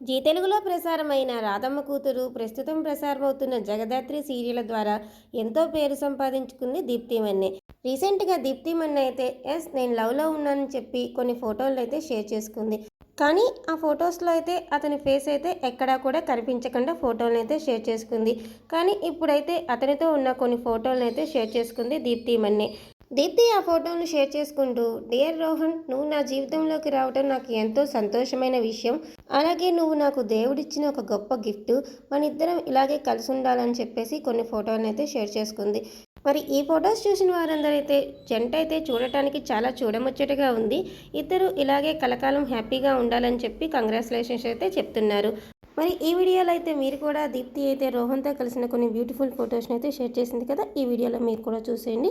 G తెలుగులో ప్రసారమైన రాధమ్మ కూతురు ప్రస్తుతం ప్రసారమవుతున్న జగదాత్రి సీరియల్ ద్వారా ఎంతో పేరు సంపాదించుకుంది దీప్తి మన్నే. రీసెంట్గా దీప్తి మన్నే అయితే ఎస్ నేను లవ్లో ఉన్నానని చెప్పి కొన్ని ఫోటోలు అయితే షేర్ చేసుకుంది. కానీ ఆ ఫొటోస్లో అయితే అతని ఫేస్ అయితే ఎక్కడా కూడా కనిపించకుండా ఫోటోలను అయితే షేర్ చేసుకుంది. కానీ ఇప్పుడైతే అతనితో ఉన్న కొన్ని ఫోటోలను అయితే షేర్ చేసుకుంది దీప్తి మన్నే. దీప్తి ఆ ఫోటోను షేర్ చేసుకుంటూ డియర్ రోహన్ నువ్వు నా జీవితంలోకి రావడం నాకు ఎంతో సంతోషమైన విషయం. అలాగే నువ్వు నాకు దేవుడిచ్చిన ఒక గొప్ప గిఫ్ట్. మన ఇద్దరం ఇలాగే కలిసి ఉండాలని చెప్పేసి కొన్ని ఫోటోలను అయితే షేర్ చేసుకుంది. మరి ఈ ఫొటోస్ చూసిన వారందరైతే జంట అయితే చూడటానికి చాలా చూడముచ్చటగా ఉంది. ఇద్దరు ఇలాగే కలకాలం హ్యాపీగా ఉండాలని చెప్పి కంగ్రాచులేషన్స్ అయితే చెప్తున్నారు. మరి ఈ వీడియోలో అయితే మీరు కూడా దీప్తి అయితే రోహన్తో కలిసిన కొన్ని బ్యూటిఫుల్ ఫొటోస్ని అయితే షేర్ చేసింది కదా. ఈ వీడియోలో మీరు కూడా చూసేయండి.